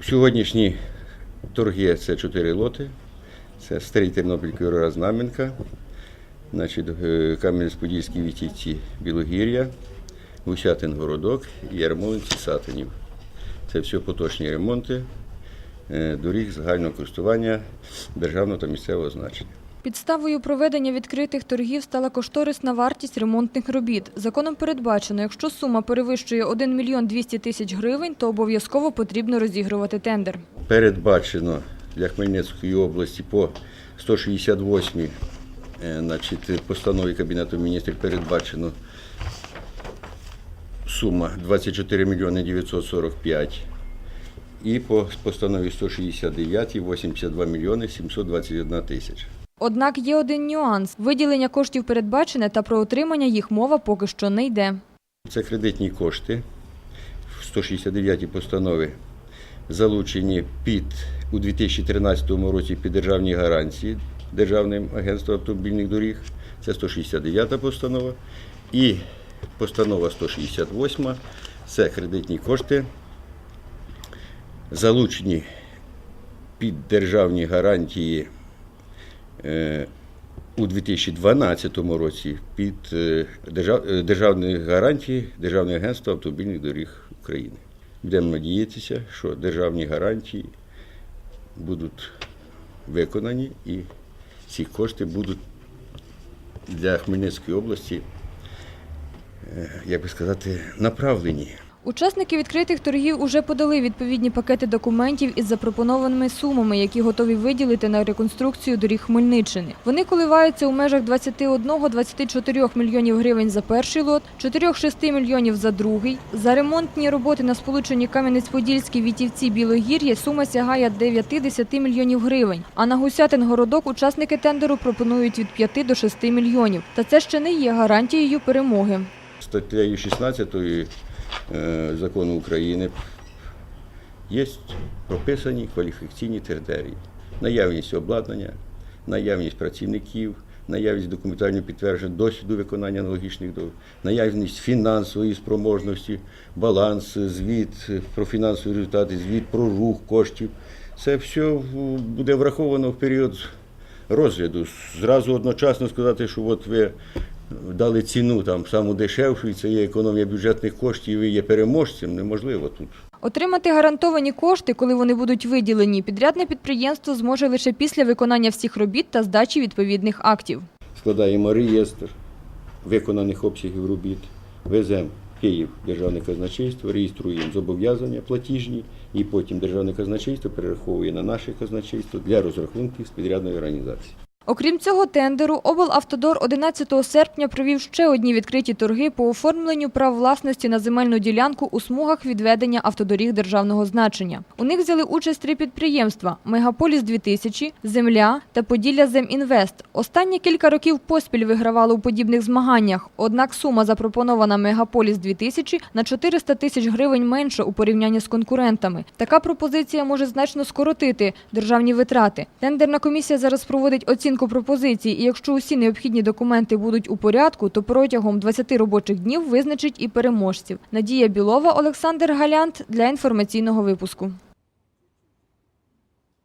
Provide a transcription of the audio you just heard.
Сьогоднішні торги це чотири лоти. Це Старий Тернопіль Кюра значить, е, Кам'янець-Подільський Вітійці Білогір'я, Гусятин Городок і Ярмолинці Сатинів. Це все поточні ремонти е, доріг загального користування державного та місцевого значення. Підставою проведення відкритих торгів стала кошторисна вартість ремонтних робіт. Законом передбачено, якщо сума перевищує 1 мільйон 200 тисяч гривень, то обов'язково потрібно розігрувати тендер. передбачено для Хмельницької області по 168 е, значить, постанові Кабінету міністрів передбачено сума 24 мільйони 945 і по постанові 169 82 мільйони 721 тисяч. Однак є один нюанс – виділення коштів передбачене та про отримання їх мова поки що не йде. Це кредитні кошти в 169 постанові залучені під у 2013 році під державні гарантії Державним агентством автомобільних доріг. Це 169 постанова. І постанова 168 це кредитні кошти, залучені під державні гарантії у 2012 році під е, е, державні гарантії Державного агентства автомобільних доріг України. Будемо надіятися, що державні гарантії будуть виконані і ці кошти будуть для Хмельницької області, е, як би сказати, направлені Учасники відкритих торгів уже подали відповідні пакети документів із запропонованими сумами, які готові виділити на реконструкцію доріг Хмельниччини. Вони коливаються у межах 21-24 мільйонів гривень за перший лот, 4-6 мільйонів за другий. За ремонтні роботи на сполученні Кам'янець-Подільській Вітівці Білогір'я сума сягає 9-10 мільйонів гривень. А на Гусятин городок учасники тендеру пропонують від 5 до 6 мільйонів. Та це ще не є гарантією перемоги. статтею 16 е, закону України є прописані кваліфікаційні критерії. Наявність обладнання, наявність працівників, наявність документально підтвердженого досвіду виконання аналогічних договорів, наявність фінансової спроможності, баланс, звіт про фінансові результати, звіт про рух коштів. Це все буде враховано в період розгляду. Зразу одночасно сказати, що от ви дали ціну там саму дешевшу, і це є економія бюджетних коштів, і є переможцем, неможливо тут. Отримати гарантовані кошти, коли вони будуть виділені, підрядне підприємство зможе лише після виконання всіх робіт та здачі відповідних актів. Складаємо реєстр виконаних обсягів робіт, веземо Київ Державне казначейство, реєструємо зобов'язання платіжні, і потім Державне казначейство перераховує на наше казначейство для розрахунків з підрядної організації. Окрім цього тендеру, облавтодор 11 серпня провів ще одні відкриті торги по оформленню прав власності на земельну ділянку у смугах відведення автодоріг державного значення. У них взяли участь три підприємства: Мегаполіс 2000 Земля та Поділля Земінвест. Останні кілька років поспіль вигравали у подібних змаганнях. Однак сума запропонована Мегаполіс 2000 на 400 тисяч гривень менша у порівнянні з конкурентами. Така пропозиція може значно скоротити державні витрати. Тендерна комісія зараз проводить оцінку пропозицій, і якщо усі необхідні документи будуть у порядку, то протягом 20 робочих днів визначить і переможців. Надія Білова, Олександр Галянт для інформаційного випуску.